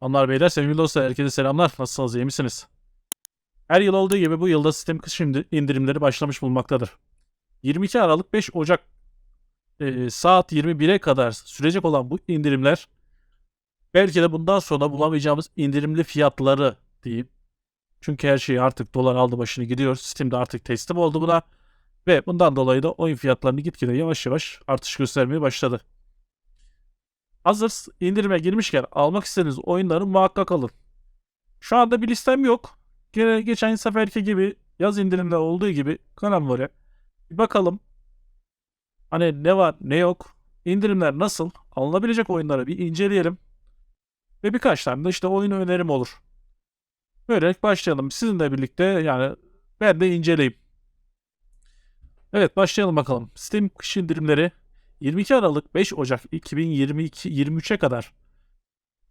Onlar beyler sevgili dostlar herkese selamlar. Nasılsınız iyi misiniz? Her yıl olduğu gibi bu yılda sistem kış indi- indirimleri başlamış bulunmaktadır. 22 Aralık 5 Ocak e, saat 21'e kadar sürecek olan bu indirimler belki de bundan sonra bulamayacağımız indirimli fiyatları diyeyim. Çünkü her şey artık dolar aldı başını gidiyor. Steam'de artık teslim oldu buna. Ve bundan dolayı da oyun fiyatlarını gitgide yavaş yavaş artış göstermeye başladı. Hazır indirime girmişken almak istediğiniz oyunları muhakkak alın. Şu anda bir listem yok. Gene geçen seferki gibi yaz indirimde olduğu gibi kalemlere bir bakalım. Hani ne var ne yok. İndirimler nasıl? Alınabilecek oyunları bir inceleyelim. Ve birkaç tane de işte oyun önerim olur. Böylelikle başlayalım. Sizinle birlikte yani ben de inceleyeyim. Evet başlayalım bakalım. Steam kış indirimleri 22 Aralık 5 Ocak 2022 23'e kadar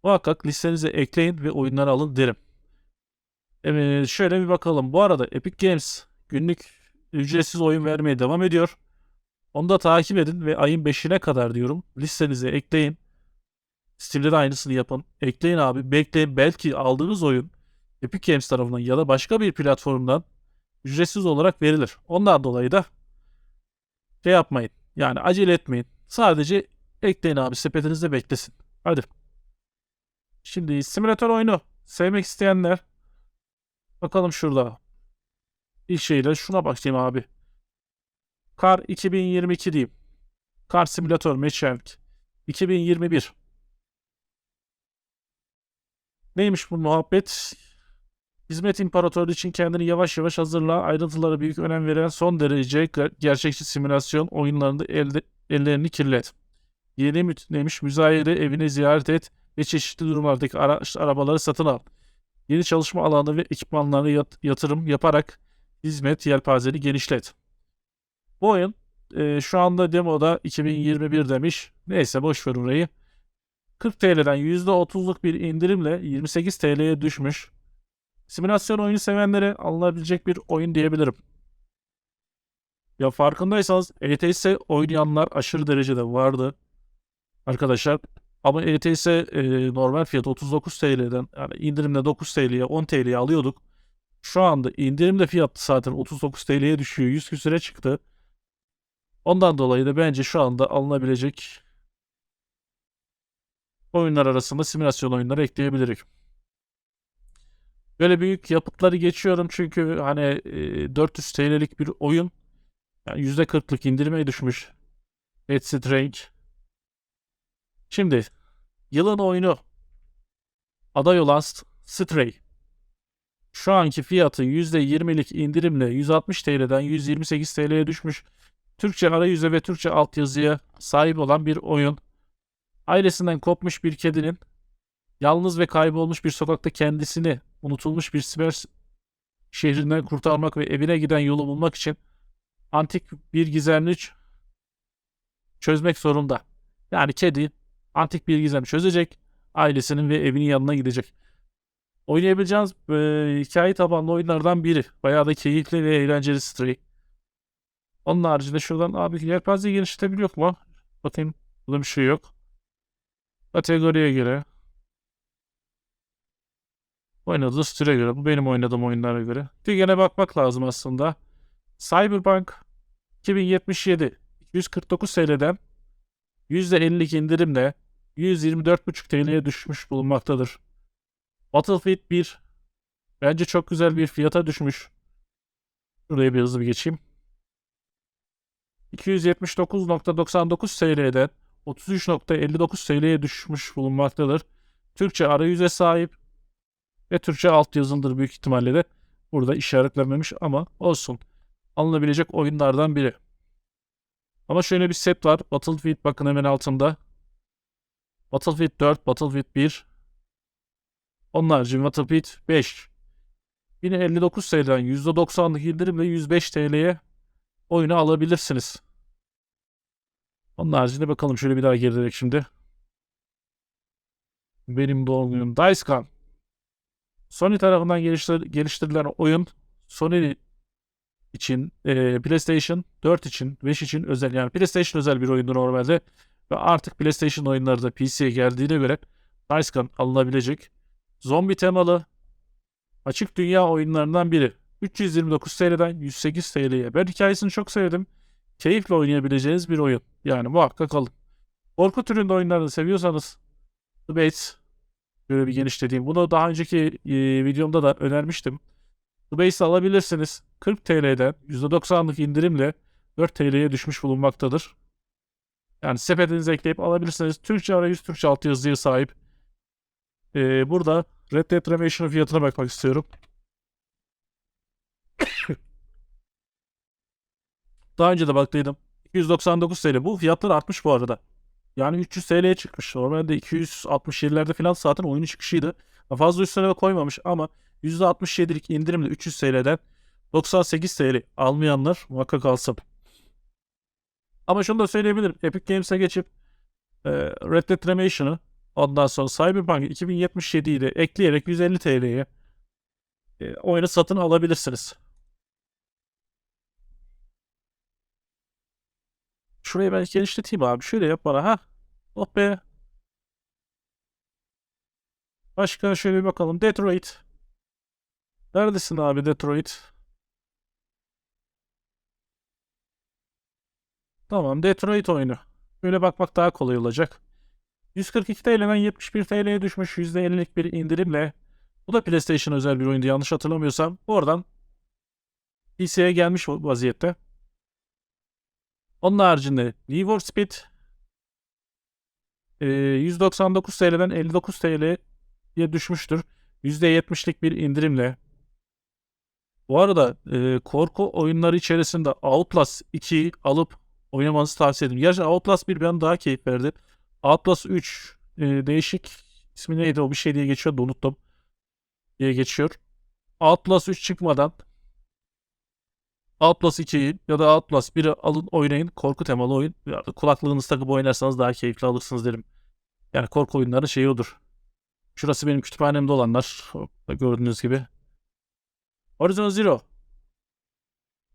muhakkak listenize ekleyin ve oyunları alın derim. Evet, şöyle bir bakalım. Bu arada Epic Games günlük ücretsiz oyun vermeye devam ediyor. Onu da takip edin ve ayın 5'ine kadar diyorum. Listenize ekleyin. Steam'de de aynısını yapın. Ekleyin abi. Bekleyin. Belki aldığınız oyun Epic Games tarafından ya da başka bir platformdan ücretsiz olarak verilir. Ondan dolayı da şey yapmayın. Yani acele etmeyin. Sadece ekleyin abi. Sepetinizde beklesin. Hadi. Şimdi simülatör oyunu sevmek isteyenler bakalım şurada. İlk şeyle şuna bakayım abi. Kar 2022 diyeyim. Kar Simülatör Mechanic 2021. Neymiş bu muhabbet? Hizmet İmparatoru için kendini yavaş yavaş hazırla, ayrıntılara büyük önem veren son derece ger- gerçekçi simülasyon oyunlarında elde, ellerini kirlet. Yeni mü- neymiş? Müzayede evini ziyaret et ve çeşitli durumlardaki araç, arabaları satın al. Yeni çalışma alanı ve ekipmanlarına yat- yatırım yaparak hizmet yelpazeni genişlet. Bu oyun e, şu anda demoda 2021 demiş. Neyse boş ver orayı. 40 TL'den %30'luk bir indirimle 28 TL'ye düşmüş. Simülasyon oyunu sevenlere alınabilecek bir oyun diyebilirim. Ya farkındaysanız ETS oynayanlar aşırı derecede vardı. Arkadaşlar ama ETS e, normal fiyat 39 TL'den yani indirimde 9 TL'ye 10 TL'ye alıyorduk. Şu anda indirimde fiyat zaten 39 TL'ye düşüyor. 100 küsüre çıktı. Ondan dolayı da bence şu anda alınabilecek oyunlar arasında simülasyon oyunları ekleyebilirik. Böyle büyük yapıtları geçiyorum çünkü hani e, 400 TL'lik bir oyun yani %40'lık indirime düşmüş. Dead Strange. Şimdi yılın oyunu aday olan Stray. Şu anki fiyatı %20'lik indirimle 160 TL'den 128 TL'ye düşmüş. Türkçe arayüze ve Türkçe altyazıya sahip olan bir oyun. Ailesinden kopmuş bir kedinin yalnız ve kaybolmuş bir sokakta kendisini unutulmuş bir siber şehrinden kurtarmak ve evine giden yolu bulmak için antik bir gizemini ç- çözmek zorunda. Yani kedi antik bir gizemi çözecek, ailesinin ve evinin yanına gidecek. Oynayabileceğiniz e, hikaye tabanlı oyunlardan biri. Bayağı da keyifli ve eğlenceli Stray. Onun haricinde şuradan abi yelpazeyi genişletebiliyor mu? Bakayım. Burada bir şey yok. Kategoriye göre. Oynadığı süre göre. Bu benim oynadığım oyunlara göre. Bir gene bakmak lazım aslında. Cyberpunk 2077 249 TL'den %50'lik indirimle 124,5 TL'ye düşmüş bulunmaktadır. Battlefield 1 bence çok güzel bir fiyata düşmüş. Şuraya bir hızlı bir geçeyim. 279.99 TL'den 33.59 TL'ye düşmüş bulunmaktadır. Türkçe arayüze sahip ve Türkçe altyazındır büyük ihtimalle de burada işaretlenmemiş ama olsun. Alınabilecek oyunlardan biri. Ama şöyle bir set var. Battlefield bakın hemen altında. Battlefield 4, Battlefield 1. Onun harici Battlefield 5. Yine 59 TL'den %90'lık indirimle 105 TL'ye oyunu alabilirsiniz. Onun haricinde bakalım şöyle bir daha gerilerek şimdi. Benim doğum günüm Dicecan. Sony tarafından geliştir- geliştirilen oyun Sony için e, PlayStation 4 için 5 için özel yani PlayStation özel bir oyundu normalde ve artık PlayStation oyunları da PC'ye geldiğine göre Nice Gun alınabilecek. Zombi temalı açık dünya oyunlarından biri. 329 TL'den 108 TL'ye. Ben hikayesini çok sevdim. Keyifle oynayabileceğiniz bir oyun. Yani muhakkak alın. Korku türünde oyunlarını seviyorsanız The Base böyle bir genişlediğim. Bunu daha önceki e, videomda da önermiştim. The Base'i alabilirsiniz. 40 TL'den %90'lık indirimle 4 TL'ye düşmüş bulunmaktadır. Yani sepetinize ekleyip alabilirsiniz. Türkçe arayüz, Türkçe altyazıya sahip. Ee, burada Red Dead Redemption'ın fiyatına bakmak istiyorum. Daha önce de baktıydım. 299 TL. Bu fiyatlar artmış bu arada. Yani 300 TL'ye çıkmış. Normalde 267'lerde falan zaten oyunun çıkışıydı. Fazla üstüne de koymamış ama %67'lik indirimle 300 TL'den 98 TL almayanlar muhakkak alsın. Ama şunu da söyleyebilirim. Epic Games'e geçip e, Red Dead Redemption'ı ondan sonra Cyberpunk 2077'yi de ekleyerek 150 TL'ye e, oyunu satın alabilirsiniz. Şurayı ben genişleteyim abi. Şöyle yap bana ha. Oh be. Başka şöyle bir bakalım. Detroit. Neredesin abi Detroit? Tamam Detroit oyunu. Böyle bakmak daha kolay olacak. 142 TL'den 71 TL'ye düşmüş %50'lik bir indirimle. Bu da PlayStation özel bir oyundu yanlış hatırlamıyorsam. Oradan PC'ye gelmiş vaziyette. Onun haricinde Need for Speed e, 199 TL'den 59 TL'ye düşmüştür. %70'lik bir indirimle. Bu arada e, korku oyunları içerisinde Outlast 2'yi alıp oynamanızı tavsiye ederim. Gerçi Outlast 1 bana daha keyif verdi. Outlast 3 e, değişik ismi neydi o bir şey diye geçiyordu unuttum. Diye geçiyor. Outlast 3 çıkmadan Outlast 2'yi ya da Outlast 1'i alın oynayın. Korku temalı oyun. Kulaklığınızı takıp oynarsanız daha keyifli alırsınız derim. Yani korku oyunları şey odur. Şurası benim kütüphanemde olanlar. Gördüğünüz gibi. Horizon Zero.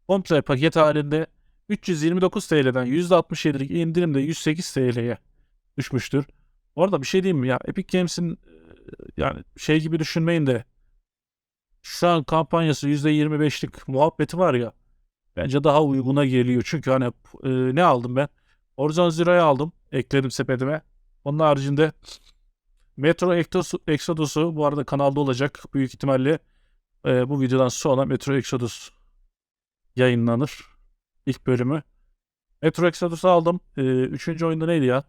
Komple paket halinde 329 TL'den %67'lik indirimde 108 TL'ye düşmüştür. Orada bir şey diyeyim mi ya? Epic Games'in yani şey gibi düşünmeyin de şu an kampanyası %25'lik muhabbeti var ya bence daha uyguna geliyor. Çünkü hani e, ne aldım ben? Horizon Zero'yu aldım. Ekledim sepetime. Onun haricinde Metro Exodus'u bu arada kanalda olacak. Büyük ihtimalle e, bu videodan sonra Metro Exodus yayınlanır. İlk bölümü. Metro Exodus'u aldım. E, üçüncü oyunda neydi ya?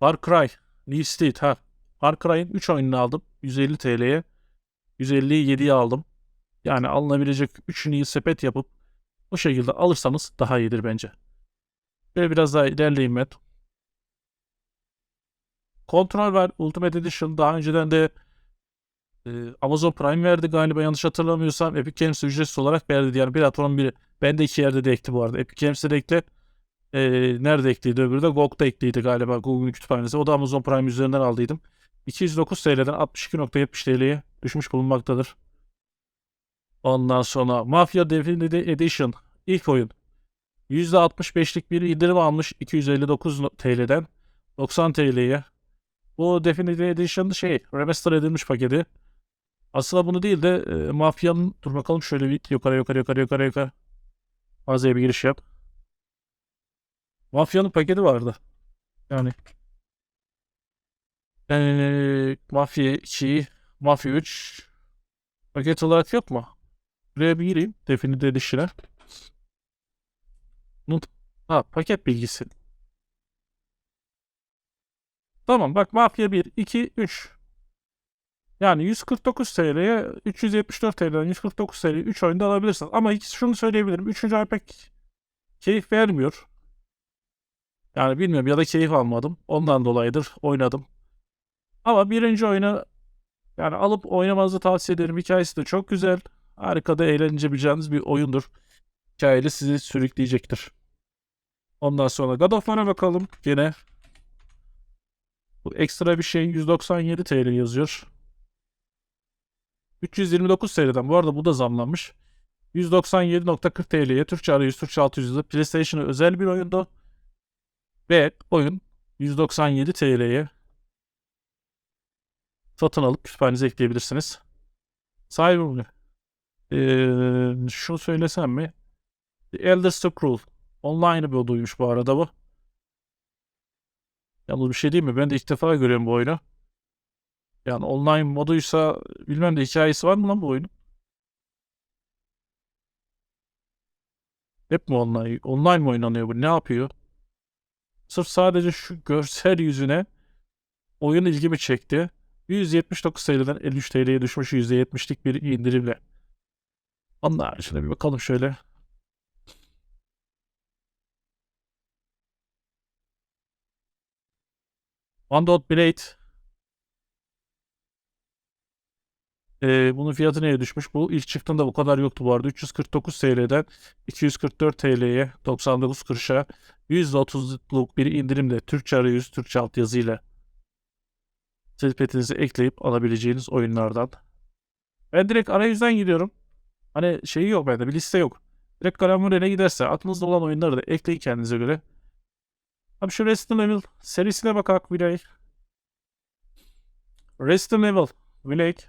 Far Cry. New State ha. Far Cry'in 3 oyununu aldım. 150 TL'ye. 150'yi 7'ye aldım. Yani alınabilecek 3'ünü sepet yapıp o şekilde alırsanız daha iyidir bence. Böyle biraz daha ilerleyeyim ben. Kontrol var. Ultimate Edition daha önceden de e, Amazon Prime verdi galiba yanlış hatırlamıyorsam. Epic Games ücretsiz olarak verdi. Yani platform biri. Ben de iki yerde de ekti bu arada. Epic Games'te de ekle. E, nerede ekliydi öbürü de GOG'da ekliydi galiba Google'un kütüphanesi. O da Amazon Prime üzerinden aldıydım. 209 TL'den 62.70 TL'ye düşmüş bulunmaktadır. Ondan sonra Mafia Definitive Edition ilk oyun. %65'lik bir indirim almış 259 TL'den 90 TL'ye. Bu Definitive Edition şey remaster edilmiş paketi. Aslında bunu değil de e, Mafya'nın dur bakalım şöyle bir yukarı yukarı yukarı yukarı yukarı. Mağazaya bir giriş yap. Mafya'nın paketi vardı. Yani ee, Mafya 2, Mafya 3 paket olarak yok mu? Buraya bir gireyim. Definitive Edition'a. Ha paket bilgisi. Tamam bak Mafya 1, 2, 3. Yani 149 TL'ye 374 TL'den 149 TL 3 oyunda alabilirsiniz. Ama hiç şunu söyleyebilirim. 3. ay pek keyif vermiyor. Yani bilmiyorum ya da keyif almadım. Ondan dolayıdır oynadım. Ama birinci oyunu yani alıp oynamanızı tavsiye ederim. Hikayesi de çok güzel. Harika da eğlenebileceğiniz bir oyundur. Hikayeli sizi sürükleyecektir. Ondan sonra God of War'a bakalım. Gene bu ekstra bir şey 197 TL yazıyor. 329 TL'den. Bu arada bu da zamlanmış. 197.40 TL'ye Türkçe arayüz, Türkçe 600'de PlayStation'a özel bir oyundu. Ve oyun 197 TL'ye satın alıp kütüphanenize ekleyebilirsiniz. Bunu. Ee, şunu söylesem mi? The Elder Scroll. Online bir moduymuş bu arada bu. Yalnız bir şey değil mi? Ben de ilk defa görüyorum bu oyunu. Yani online moduysa bilmem de hikayesi var mı lan bu oyunun? Hep mi online? Online mi oynanıyor bu? Ne yapıyor? Sırf sadece şu görsel yüzüne oyun ilgimi çekti. 179 TL'den 53 TL'ye düşmüş %70'lik bir indirimle. Onun haricinde bir bakalım şöyle. One Dot Blade. Ee, bunun fiyatı neye düşmüş? Bu ilk çıktığında bu kadar yoktu bu arada. 349 TL'den 244 TL'ye 99 kuruşa %30'luk bir indirimle Türkçe arayüz, Türkçe altyazıyla sepetinize ekleyip alabileceğiniz oyunlardan. Ben direkt arayüzden gidiyorum. Hani şeyi yok bende bir liste yok. Direkt Karamurel'e giderse aklınızda olan oyunları da ekleyin kendinize göre. Abi şu Resident Evil serisine bakalım Village. Resident Evil Village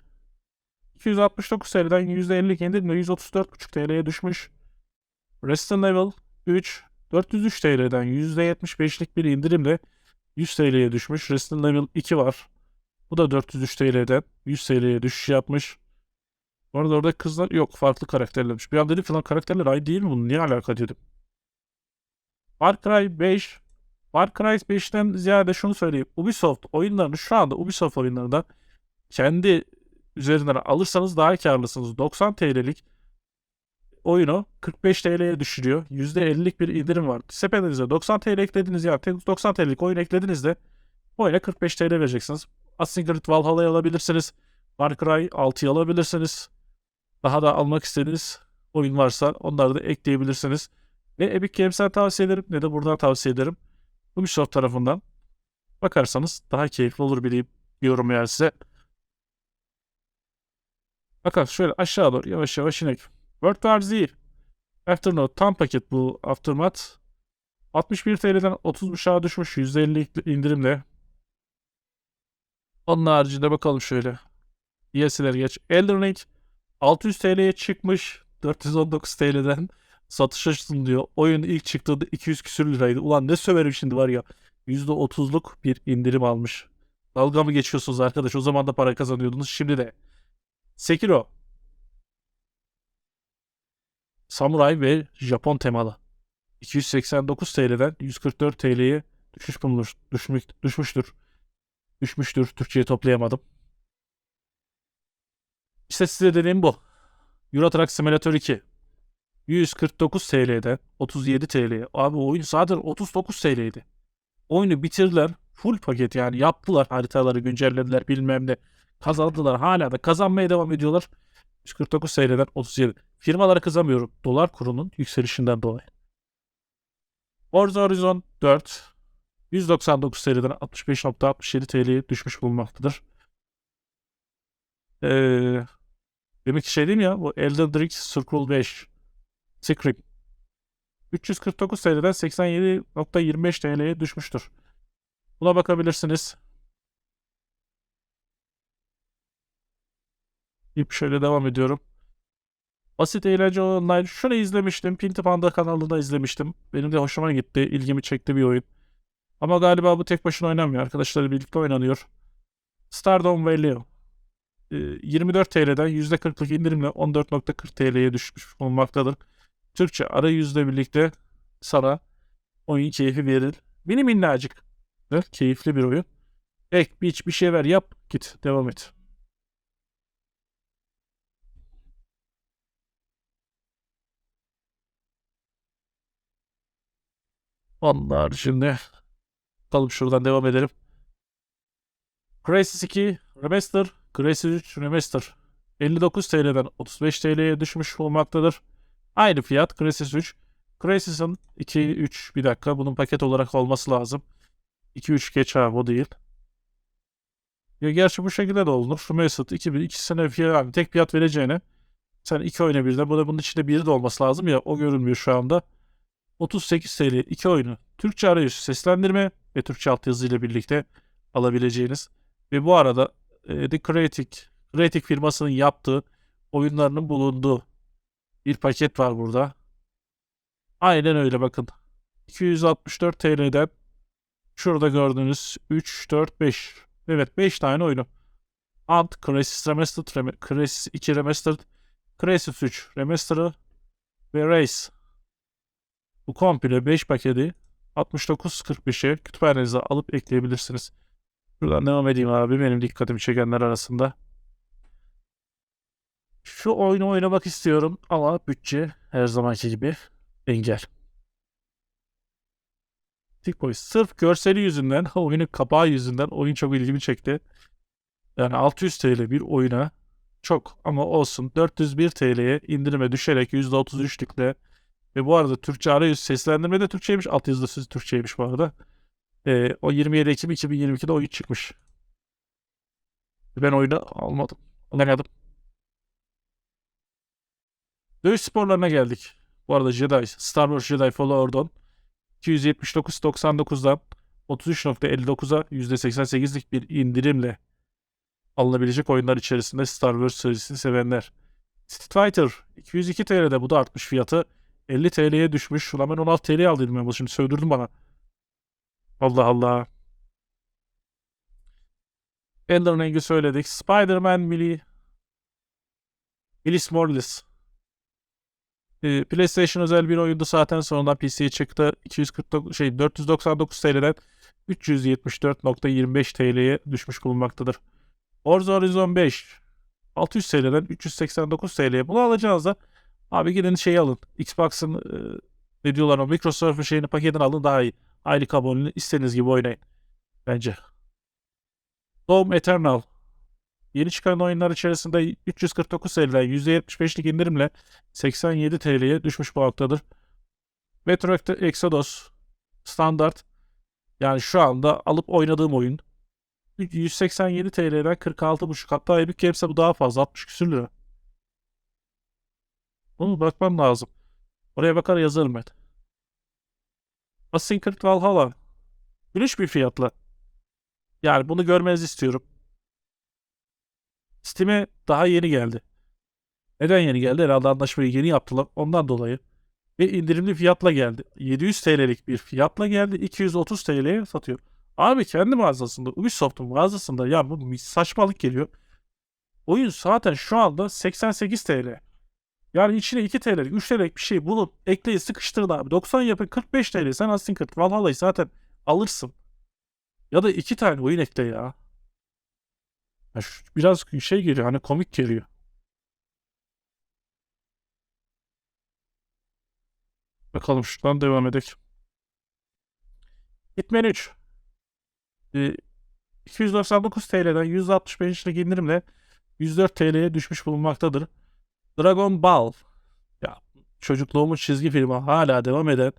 269 TL'den %50 indirimle 134,5 TL'ye düşmüş. Resident Evil 3 403 TL'den %75'lik bir indirimle 100 TL'ye düşmüş. Resident Evil 2 var. Bu da 403 TL'den 100 TL'ye düşüş yapmış. Bu arada orada kızlar yok farklı karakterlermiş. Bir an dedim falan karakterler aynı değil mi bunun? Niye alaka dedim. Far Cry 5 Far Cry 5'ten ziyade şunu söyleyeyim. Ubisoft oyunlarını şu anda Ubisoft oyunlarında kendi üzerinden alırsanız daha karlısınız. 90 TL'lik oyunu 45 TL'ye düşürüyor. %50'lik bir indirim var. Sepetinize 90 TL eklediniz ya. 90 TL'lik oyun eklediğinizde oyuna 45 TL vereceksiniz. Assassin's Creed Valhalla'yı alabilirsiniz. Far Cry 6'yı alabilirsiniz. Daha da almak istediğiniz oyun varsa onları da ekleyebilirsiniz. Ne Epic Games'ten tavsiye ederim ne de buradan tavsiye ederim. Ubisoft tarafından bakarsanız daha keyifli olur bileyim diyorum yani size. Bakın şöyle aşağı doğru yavaş yavaş inek. World War Z. Afternote tam paket bu Aftermath. 61 TL'den 30'a düşmüş %50 indirimle. Onun haricinde bakalım şöyle. DLC'ler geç. Elden Ring 600 TL'ye çıkmış. 419 TL'den satışa sunuluyor. Oyun ilk çıktığında 200 küsür liraydı. Ulan ne söverim şimdi var ya. %30'luk bir indirim almış. Dalga mı geçiyorsunuz arkadaş? O zaman da para kazanıyordunuz. Şimdi de. Sekiro. Samuray ve Japon temalı. 289 TL'den 144 TL'ye düşüş bulunur, düşmüş, düşmüştür. Düşmüştür. Türkçe'ye toplayamadım. İşte size dediğim bu. Euro Truck Simulator 2. 149 TL'den 37 TL'ye. Abi oyun zaten 39 TL'ydi. Oyunu bitirdiler. Full paket yani yaptılar. Haritaları güncellediler bilmem ne. Kazandılar. Hala da kazanmaya devam ediyorlar. 149 TL'den 37. Firmalara kızamıyorum. Dolar kurunun yükselişinden dolayı. Forza Horizon 4 199 TL'den 65.67 TL'ye düşmüş bulunmaktadır. Ee, demek ki şey değil ya? Bu Elden Ring Scroll 5 Script 349 TL'den 87.25 TL'ye düşmüştür. Buna bakabilirsiniz. İp şöyle devam ediyorum. Basit eğlence online. Şunu izlemiştim. Pinti Panda kanalında izlemiştim. Benim de hoşuma gitti. ilgimi çekti bir oyun. Ama galiba bu tek başına oynanmıyor. Arkadaşlarla birlikte oynanıyor. Stardom Valley. 24 TL'den %40'lık indirimle 14.40 TL'ye düşmüş olmaktadır. Türkçe arayüzle birlikte sana oyun keyfi verir. Mini minnacık. Keyifli bir oyun. Ek, biç, bir şey ver yap git devam et. Onun haricinde bakalım şuradan devam edelim. Crysis 2 Remaster, Crysis 3 Remaster 59 TL'den 35 TL'ye düşmüş olmaktadır. Aynı fiyat Crysis 3. Crysis'in 2, 3 bir dakika bunun paket olarak olması lazım. 2, 3 geç abi o değil. Ya gerçi bu şekilde de olur. Remastered 2, 1, ikisine fiyat, tek fiyat vereceğine sen iki oyuna birden bu da bunun içinde biri de olması lazım ya o görünmüyor şu anda. 38 TL iki oyunu Türkçe arayüz seslendirme ve Türkçe altyazı ile birlikte alabileceğiniz ve bu arada e, The Creative, Creative firmasının yaptığı oyunlarının bulunduğu bir paket var burada. Aynen öyle bakın. 264 TL'den şurada gördüğünüz 3, 4, 5. Evet 5 tane oyunu. Ant, Crysis Remastered, Rem- Crysis 2 Remastered, Crysis 3 Remastered ve Race. Bu komple 5 paketi 69.45'e kütüphanenize alıp ekleyebilirsiniz. Buradan devam edeyim abi benim dikkatimi çekenler arasında. Şu oyunu oynamak istiyorum ama bütçe her zamanki gibi engel. Tick Boy sırf görseli yüzünden, oyunun kapağı yüzünden oyun çok ilgimi çekti. Yani 600 TL bir oyuna çok ama olsun 401 TL'ye indirime düşerek %33'lükle ve bu arada Türkçe arayüz seslendirme de Türkçeymiş, altyazı da sözü Türkçeymiş bu arada. Ee, o 27 Ekim 2022'de oyun çıkmış. Ben oyunu almadım. Alamadım. Dövüş sporlarına geldik. Bu arada Jedi, Star Wars Jedi Fallen Order'dan 279.99'dan 33.59'a %88'lik bir indirimle alınabilecek oyunlar içerisinde Star Wars serisini sevenler. Street Fighter 202 TL'de bu da artmış fiyatı. 50 TL'ye düşmüş. Ulan ben 16 TL'ye aldıydım ben bunu şimdi sövdürdün bana. Allah Allah. Elden Ring'i söyledik. Spider-Man Mili Miles Morales. Ee, PlayStation özel bir oyundu zaten sonradan PC'ye çıktı. 249 şey 499 TL'den 374.25 TL'ye düşmüş bulunmaktadır. Forza Horizon 5 600 TL'den 389 TL'ye bunu alacağınızda abi gidin şey alın. Xbox'ın e, ne diyorlar o Microsoft'un şeyini paketini alın daha iyi. Aylık aboneliğini istediğiniz gibi oynayın. Bence. Doom Eternal Yeni çıkan oyunlar içerisinde 349 TL'den %75'lik indirimle 87 TL'ye düşmüş bulunmaktadır. Metro Exodus standart yani şu anda alıp oynadığım oyun 187 TL'den 46,5 hatta Epic Games'e bu daha fazla 60 küsür lira. Bunu bakmam lazım. Oraya bakar yazarım ben. Creed Valhalla. Gülüş bir fiyatla. Yani bunu görmenizi istiyorum. Steam'e daha yeni geldi. Neden yeni geldi? Herhalde anlaşmayı yeni yaptılar. Ondan dolayı. Ve indirimli fiyatla geldi. 700 TL'lik bir fiyatla geldi. 230 TL'ye satıyor. Abi kendi mağazasında, Ubisoft'un mağazasında ya bu saçmalık geliyor. Oyun zaten şu anda 88 TL. Yani içine 2 TL'lik, 3 TL'lik bir şey bulup ekleyi sıkıştırın abi. 90 yapın 45 TL. Sen Assassin's Creed Valhalla'yı zaten alırsın. Ya da 2 tane oyun ekle ya. Ya şu- biraz şey geliyor hani komik geliyor. Bakalım şuradan devam edelim. Hitman 3. Ee, 299 TL'den 165'lik indirimle 104 TL'ye düşmüş bulunmaktadır. Dragon Ball. Ya çocukluğumun çizgi filmi hala devam eden.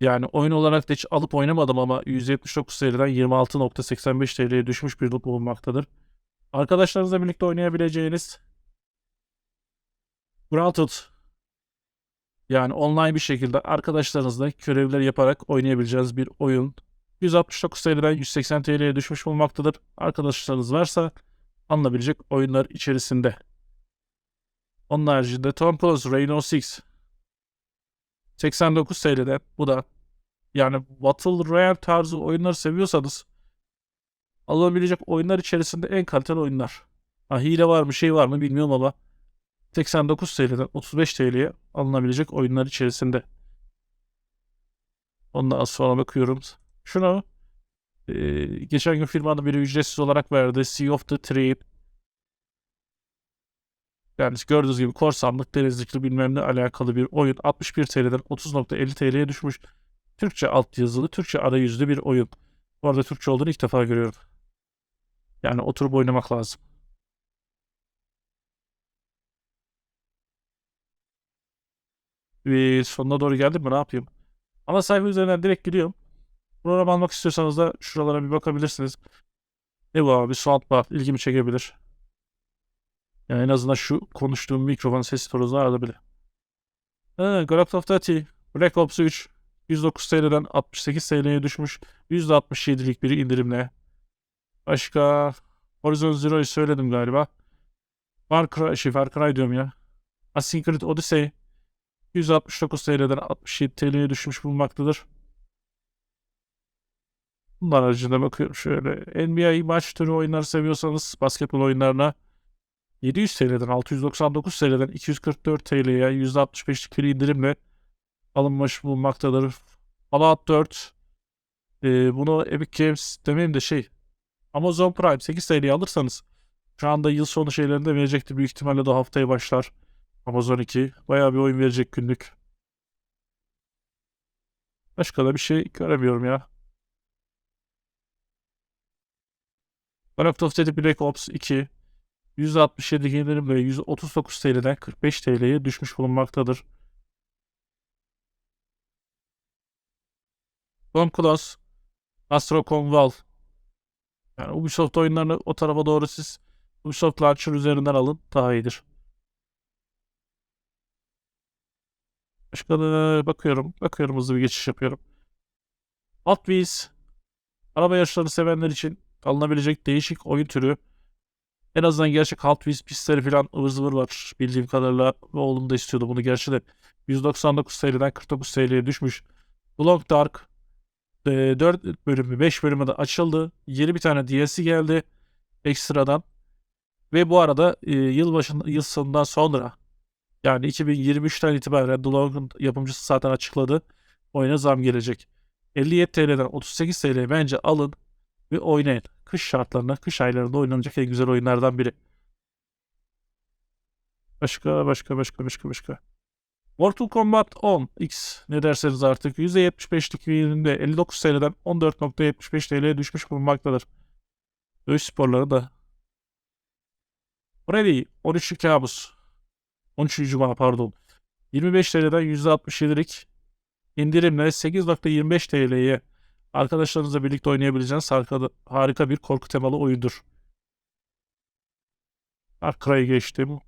Yani oyun olarak da hiç alıp oynamadım ama 179 TL'den 26.85 TL'ye düşmüş bir bulunmaktadır. Arkadaşlarınızla birlikte oynayabileceğiniz Grounded yani online bir şekilde arkadaşlarınızla görevler yaparak oynayabileceğiniz bir oyun. 169 TL'den 180 TL'ye düşmüş bulunmaktadır. Arkadaşlarınız varsa alınabilecek oyunlar içerisinde. Onun haricinde Tom Cruise Rainbow Six 89 TL'den bu da yani Battle Royale tarzı oyunları seviyorsanız alınabilecek oyunlar içerisinde en kaliteli oyunlar. Ha, hile var mı şey var mı bilmiyorum ama 89 TL'den 35 TL'ye alınabilecek oyunlar içerisinde. Ondan sonra bakıyorum. Şunu e, geçen gün firmanın biri ücretsiz olarak verdi. Sea of the Trade. Yani gördüğünüz gibi korsanlık, denizlikli bilmem ne alakalı bir oyun. 61 TL'den 30.50 TL'ye düşmüş. Türkçe altyazılı, Türkçe arayüzlü bir oyun. Bu arada Türkçe olduğunu ilk defa görüyorum. Yani oturup oynamak lazım. Ve sonuna doğru geldim mi ne yapayım? Ana sayfa üzerinden direkt gidiyorum. Program almak istiyorsanız da şuralara bir bakabilirsiniz. Ne bu abi? Soundbar ilgimi çekebilir. Yani en azından şu konuştuğum mikrofon sesi tonuzu arada Ha, Call of Duty Black Ops 3 109 TL'den 68 TL'ye düşmüş. %67'lik bir indirimle. Başka Horizon Zero'yu söyledim galiba. Far Cry, şey Far Cry diyorum ya. Creed Odyssey 169 TL'den 67 TL'ye düşmüş bulunmaktadır. Bunlar haricinde bakıyorum şöyle. NBA maç türü oyunları seviyorsanız basketbol oyunlarına 700 TL'den 699 TL'den 244 TL'ye %65'lik bir indirimle alınmış bulunmaktadır. Fallout 4 e, bunu Epic Games demeyeyim de şey Amazon Prime 8 TL'ye alırsanız şu anda yıl sonu şeylerinde verecektir. Büyük ihtimalle de haftaya başlar. Amazon 2. Bayağı bir oyun verecek günlük. Başka da bir şey göremiyorum ya. Call of Duty Black Ops 2 167 indirimle 139 TL'den 45 TL'ye düşmüş bulunmaktadır. Tom Clancy Astro Conval yani Ubisoft oyunlarını o tarafa doğru siz Ubisoft Launcher üzerinden alın daha iyidir. Başka da bakıyorum. Bakıyorum hızlı bir geçiş yapıyorum. Hot Wheels araba yarışlarını sevenler için alınabilecek değişik oyun türü. En azından gerçek Hot Wheels pistleri falan ıvır zıvır var. Bildiğim kadarıyla oğlum da istiyordu bunu. Gerçi de 199 TL'den 49 TL'ye düşmüş. Long Dark e, 4 bölümü 5 bölümü de açıldı. Yeni bir tane DLC geldi ekstradan. Ve bu arada e, yıl sonundan sonra yani 2023'ten itibaren The Long'un yapımcısı zaten açıkladı. Oyuna zam gelecek. 57 TL'den 38 TL bence alın ve oynayın. Kış şartlarında, kış aylarında oynanacak en güzel oyunlardan biri. Başka, başka, başka, başka, başka. Mortal Kombat 10 X ne derseniz artık %75'lik bir yerinde 59 TL'den 14.75 TL'ye düşmüş bulunmaktadır. Dövüş sporları da. Freddy 13. kabus. 13. Cuma pardon. 25 TL'den %67'lik indirimle 8.25 TL'ye arkadaşlarınızla birlikte oynayabileceğiniz harika, bir korku temalı oyundur. Far Cry'ı geçtim.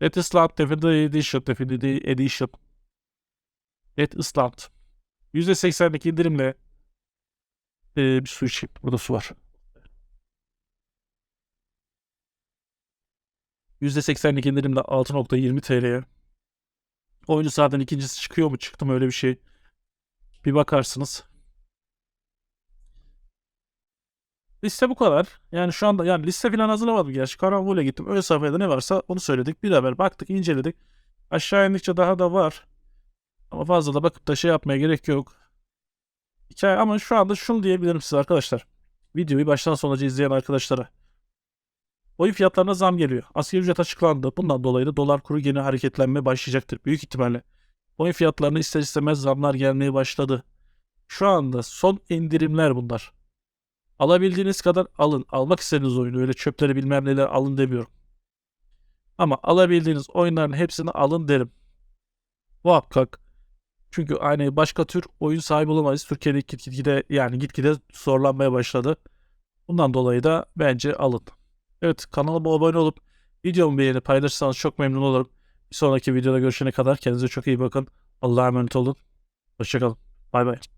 Dead Island Definitive Edition, Definitive Edition. Dead Island. %80'lik indirimle ee, bir su içeyim. Burada su var. %80'lik indirimle 6.20 TL'ye. Oyunu zaten ikincisi çıkıyor mu? Çıktı mı öyle bir şey? Bir bakarsınız. Liste bu kadar. Yani şu anda yani liste falan hazırlamadım gerçi. Karanvul'e gittim. Ön sayfada ne varsa onu söyledik. Bir haber baktık, inceledik. Aşağı indikçe daha da var. Ama fazla da bakıp da şey yapmaya gerek yok. Hikaye ama şu anda şunu diyebilirim size arkadaşlar. Videoyu baştan sona izleyen arkadaşlara. Oyun fiyatlarına zam geliyor. Asgari ücret açıklandı. Bundan dolayı da dolar kuru yeni hareketlenme başlayacaktır. Büyük ihtimalle. Oyun fiyatlarına ister istemez zamlar gelmeye başladı. Şu anda son indirimler bunlar. Alabildiğiniz kadar alın. Almak istediğiniz oyunu öyle çöpleri bilmem neler alın demiyorum. Ama alabildiğiniz oyunların hepsini alın derim. Muhakkak. Çünkü aynı başka tür oyun sahibi olamayız. Türkiye'de gitgide yani gitgide zorlanmaya başladı. Bundan dolayı da bence alın. Evet kanalıma abone olup videomu beğenip paylaşırsanız çok memnun olurum. Bir sonraki videoda görüşene kadar kendinize çok iyi bakın. Allah'a emanet olun. Hoşçakalın. Bay bay.